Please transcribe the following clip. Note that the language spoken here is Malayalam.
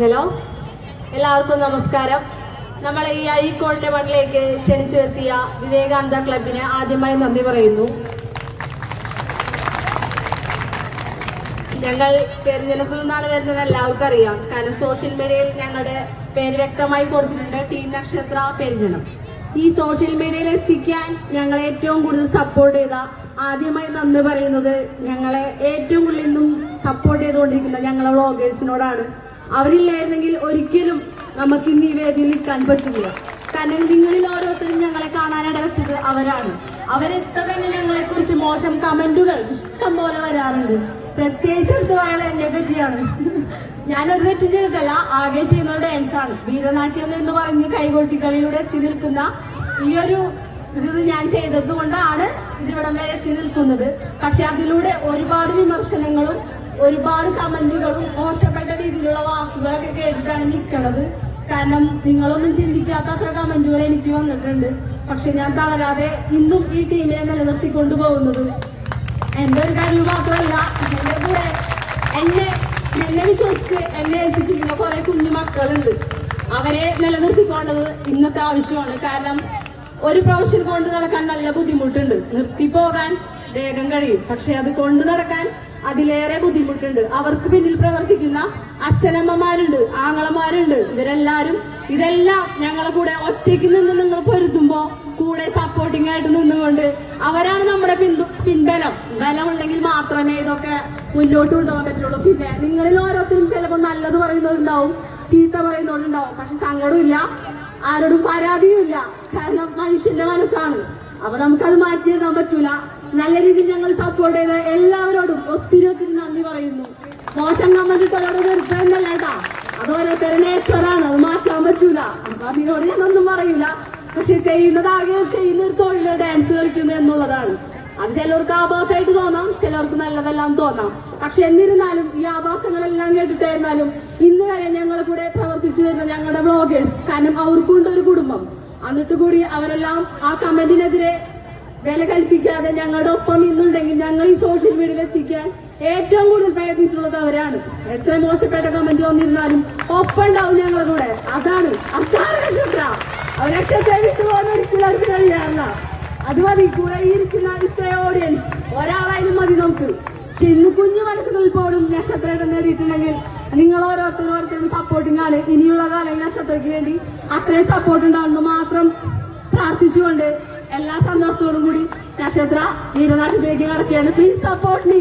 ഹലോ? എല്ലാവർക്കും നമസ്കാരം. നമ്മൾ ഈ അഴീക്കോടിന്റെ മണ്ണിലേക്ക് ക്ഷണിച്ചു വരുത്തിയ വിവേകാനന്ദ ക്ലബിന് ആദ്യമായി നന്ദി പറയുന്നു. ഞങ്ങൾ പെരുജനത്തിൽ നിന്നാണ് വരുന്നത് എല്ലാവർക്കും അറിയാം. കാരണം സോഷ്യൽ മീഡിയയിൽ ഞങ്ങളുടെ പേര് വ്യക്തമായി കൊടുത്തിട്ടുണ്ട് ടീം നക്ഷത്ര പെരുജനം. ഈ സോഷ്യൽ മീഡിയയിൽ എത്തിക്കാൻ ഞങ്ങളെ ഏറ്റവും കൂടുതൽ സപ്പോർട്ട് ചെയ്ത ആദ്യമായി നന്ദി പറയുന്നത് ഞങ്ങളെ ഏറ്റവും കൂടുതൽ ഇന്നും സപ്പോർട്ട് ചെയ്തുകൊണ്ടിരിക്കുന്ന ഞങ്ങളെ വ്ളോഗേഴ്സിനോടാണ് അവരില്ലായിരുന്നെങ്കിൽ ഒരിക്കലും നമുക്ക് ഇന്ന് ഈ വേദിയിൽ നിൽക്കാൻ പറ്റില്ല. കാരണം നിങ്ങളിൽ ഓരോരുത്തരും ഞങ്ങളെ കാണാനിട വെച്ചത് അവരാണ്. അവരെത്ര തന്നെ ഞങ്ങളെ കുറിച്ച് മോശം കമന്റുകൾ ഇഷ്ടം പോലെ വരാറുണ്ട്. പ്രത്യേകിച്ച് എടുത്ത് പറയാൻ എന്നെ പറ്റിയാണ്. ഞാനൊരു തെറ്റും ചെയ്തിട്ടല്ല ആകെ ചെയ്യുന്ന ഡാൻസ് ആണ്. വീരനാട്യം എന്ന് പറഞ്ഞ് കൈകൊട്ടിക്കളിയിലൂടെ എത്തി നിൽക്കുന്ന ഈ ഒരു ഇത് ഞാൻ ചെയ്തത് കൊണ്ടാണ് ഇതിവിടം വരെ എത്തി നിൽക്കുന്നത്. പക്ഷെ അതിലൂടെ ഒരുപാട് വിമർശനങ്ങളും ഒരുപാട് കമന്റുകളും മോശപ്പെട്ട രീതിയിലുള്ള വാക്കുകളൊക്കെ കേട്ടിട്ടാണ് നിൽക്കണത് കാരണം നിങ്ങളൊന്നും ചിന്തിക്കാത്ത അത്ര കമന്റുകൾ എനിക്ക് വന്നിട്ടുണ്ട്. പക്ഷെ ഞാൻ തളരാതെ ഇന്നും ഈ ടീമിനെ നിലനിർത്തിക്കൊണ്ടു പോകുന്നത്. എന്റെ ഒരു കഴിവ് മാത്രമല്ല എന്റെ കൂടെ എന്നെ എന്നെ വിശ്വസിച്ച് എന്നെ ഏൽപ്പിച്ചിരിക്കുന്ന കുറെ കുഞ്ഞു മക്കളുണ്ട്. അവരെ നിലനിർത്തിക്കൊണ്ടത് ഇന്നത്തെ ആവശ്യമാണ്. കാരണം ഒരു പ്രൊഫഷൻ കൊണ്ട് നടക്കാൻ നല്ല ബുദ്ധിമുട്ടുണ്ട്. നിർത്തിപ്പോകാൻ വേഗം കഴിയും. പക്ഷെ അത് കൊണ്ടു നടക്കാൻ അതിലേറെ ബുദ്ധിമുട്ടുണ്ട്. അവർക്ക് പിന്നിൽ പ്രവർത്തിക്കുന്ന അച്ഛനമ്മമാരുണ്ട് ആങ്ങളമാരുണ്ട്. ഇവരെല്ലാരും ഇതെല്ലാം ഞങ്ങളെ കൂടെ ഒറ്റയ്ക്ക് നിന്ന് നിങ്ങൾ പൊരുത്തുമ്പോ കൂടെ സപ്പോർട്ടിംഗ് ആയിട്ട് നിന്നുകൊണ്ട് അവരാണ് നമ്മുടെ പിന്തു പിൻബലം. ബലമുണ്ടെങ്കിൽ മാത്രമേ ഇതൊക്കെ മുന്നോട്ട് കൊണ്ടുപോകാൻ പറ്റുള്ളൂ. പിന്നെ നിങ്ങളിൽ ഓരോരുത്തരും ചിലപ്പോൾ നല്ലത് പറയുന്നവരുണ്ടാവും ചീത്ത പറയുന്നവരുണ്ടാവും. പക്ഷെ സങ്കടമില്ല ആരോടും പരാതിയും ഇല്ല കാരണം മനുഷ്യന്റെ മനസ്സാണ്. അപ്പൊ നമുക്കത് മാറ്റിയെടുക്കാൻ പറ്റൂല. നല്ല രീതിയിൽ ഞങ്ങൾ സപ്പോർട്ട് ചെയ്ത എല്ലാവരോടും ഒത്തിരി ഒത്തിരി നന്ദി പറയുന്നു. മോശം കമന്റ് ഇട്ടവരോട് നിർത്തന്നല്ല കേട്ടാ. അത് ഓരോരുത്തരുടെ നേച്ചറാണ് അത് മാറ്റാൻ പറ്റൂല. അപ്പൊ അതിനോട് ഞാനൊന്നും പറയൂല. പക്ഷെ ചെയ്യുന്നതാകെ ചെയ്യുന്ന ഒരു തൊഴിൽ ഡാൻസ് കളിക്കുന്നു എന്നുള്ളതാണ്. അത് ചിലർക്ക് ആഭാസമായിട്ട് തോന്നാം ചിലർക്ക് നല്ലതെല്ലാം തോന്നാം. പക്ഷെ എന്നിരുന്നാലും ഈ ആഭാസങ്ങളെല്ലാം കേട്ടിട്ടായിരുന്നാലും ഇന്ന് വരെ ഞങ്ങളെ കൂടെ പ്രവർത്തിച്ചു വരുന്ന ഞങ്ങളുടെ ബ്ലോഗേഴ്സ് കാരണം അവർക്കുണ്ട് ഒരു കുടുംബം. എന്നിട്ട് കൂടി അവരെല്ലാം ആ കമന്റിനെതിരെ വില കൽപ്പിക്കാതെ ഞങ്ങളുടെ ഒപ്പം നിന്നുണ്ടെങ്കിൽ ഞങ്ങൾ ഈ സോഷ്യൽ മീഡിയയിൽ എത്തിക്കാൻ ഏറ്റവും കൂടുതൽ പ്രയത്നിച്ചിട്ടുള്ളത് അവരാണ്. എത്ര മോശപ്പെട്ട കമന്റ് വന്നിരുന്നാലും ഒപ്പം ഉണ്ടാവും ഞങ്ങളുടെ കൂടെ. അതാണ്. അതാണ് നക്ഷത്ര. അവർ നക്ഷത്രം വിട്ടുപോകാൻ ഒരിക്കലും അവർക്ക് കഴിയാറില്ല. അത് മതി. കൂടെ ഇരിക്കുന്ന ഇത്ര ഓഡിയൻസ് ഒരാളായാലും മതി നമുക്ക്. പക്ഷെ ഇന്ന് കുഞ്ഞു മനസ്സുകളിൽ പോലും നക്ഷത്രയുടെ നേടിയിട്ടുണ്ടെങ്കിൽ നിങ്ങൾ ഓരോരുത്തരും ഓരോരുത്തരും സപ്പോർട്ടിംഗ് ആണ്. ഇനിയുള്ള കാലം നക്ഷത്രയ്ക്ക് വേണ്ടി അത്രയും സപ്പോർട്ട് ഉണ്ടാവുന്നു മാത്രം പ്രാർത്ഥിച്ചുകൊണ്ട് എല്ലാ സന്തോഷത്തോടും കൂടി നക്ഷത്ര വീരനാട്ടിലേക്ക് കറക്കുകയാണ് പ്ലീസ് സപ്പോർട്ട് മീ